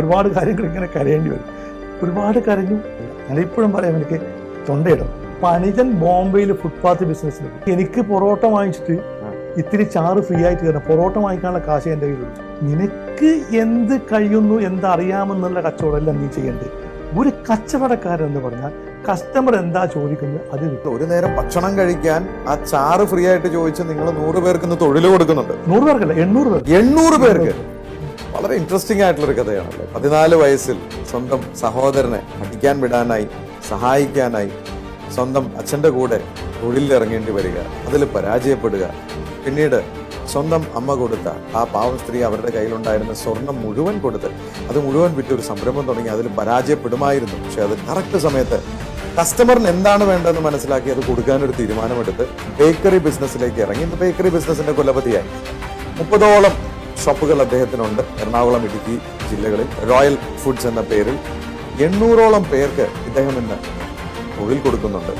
ഒരുപാട് കാര്യങ്ങൾ ഇങ്ങനെ കരയേണ്ടി വരും. ഒരുപാട് കരഞ്ഞു ഞാൻ ഇപ്പോഴും പറയാം എനിക്ക് തൊണ്ടയിടും പണിജൻ ബോംബെയിൽ ഫുട്പാത്ത് ബിസിനസ്സിൽ എനിക്ക് പൊറോട്ട വാങ്ങിച്ചിട്ട് ഇത്തിരി ചാറ് ഫ്രീ ആയിട്ട് തരണം. പൊറോട്ട വാങ്ങിക്കാനുള്ള കാശ് എന്റെ കയ്യിലുണ്ട്. നിനക്ക് എന്ത് കഴിയുന്നു എന്തറിയാമെന്നുള്ള കച്ചവടമല്ല നീ ചെയ്യേണ്ടത് ഒരു കച്ചവടക്കാരൻ എന്ന് പറഞ്ഞാൽ കസ്റ്റമർ എന്താ ചോദിക്കുന്നത് അത് കിട്ടും ഒരു നേരം ഭക്ഷണം കഴിക്കാൻ ആ ചാറ് ഫ്രീ ആയിട്ട് ചോദിച്ച് നിങ്ങൾ നൂറ് പേർക്ക് തൊഴിൽ കൊടുക്കുന്നുണ്ട്. നൂറ് പേർക്കല്ല എണ്ണൂറ് പേർക്ക്. എണ്ണൂറ് പേർക്ക്. വളരെ ഇൻട്രസ്റ്റിംഗ് ആയിട്ടുള്ളൊരു കഥയാണല്ലേ പതിനാല് വയസ്സിൽ സ്വന്തം സഹോദരനെ പഠിക്കാൻ വിടാനായി സഹായിക്കാനായി സ്വന്തം അച്ഛന്റെ കൂടെ തൊഴിലിറങ്ങേണ്ടി വരിക അതിൽ പരാജയപ്പെടുക. പിന്നീട് സ്വന്തം അമ്മ കൊടുത്ത ആ പാവം സ്ത്രീ അവരുടെ കയ്യിലുണ്ടായിരുന്ന സ്വർണം മുഴുവൻ കൊടുത്ത് അത് മുഴുവൻ വിറ്റ് ഒരു സംരംഭം തുടങ്ങി അതിൽ പരാജയപ്പെടുമായിരുന്നു. പക്ഷെ അത് കറക്റ്റ് സമയത്ത് കസ്റ്റമറിന് എന്താണ് വേണ്ടതെന്ന് മനസ്സിലാക്കി അത് കൊടുക്കാനൊരു തീരുമാനമെടുത്ത് ബേക്കറി ബിസിനസ്സിലേക്ക് ഇറങ്ങി. ഇന്ന് ബേക്കറി ബിസിനസ്സിന്റെ കുലപതിയായി മുപ്പതോളം ഷോപ്പുകൾ അദ്ദേഹത്തിനുണ്ട്. എറണാകുളം ഇടുക്കി ജില്ലകളിൽ റോയൽ ഫുഡ്സ് എന്ന പേരിൽ എണ്ണൂറോളം പേർക്ക് ഇദ്ദേഹം ഇന്ന് തൊഴിൽ കൊടുക്കുന്നുണ്ട്.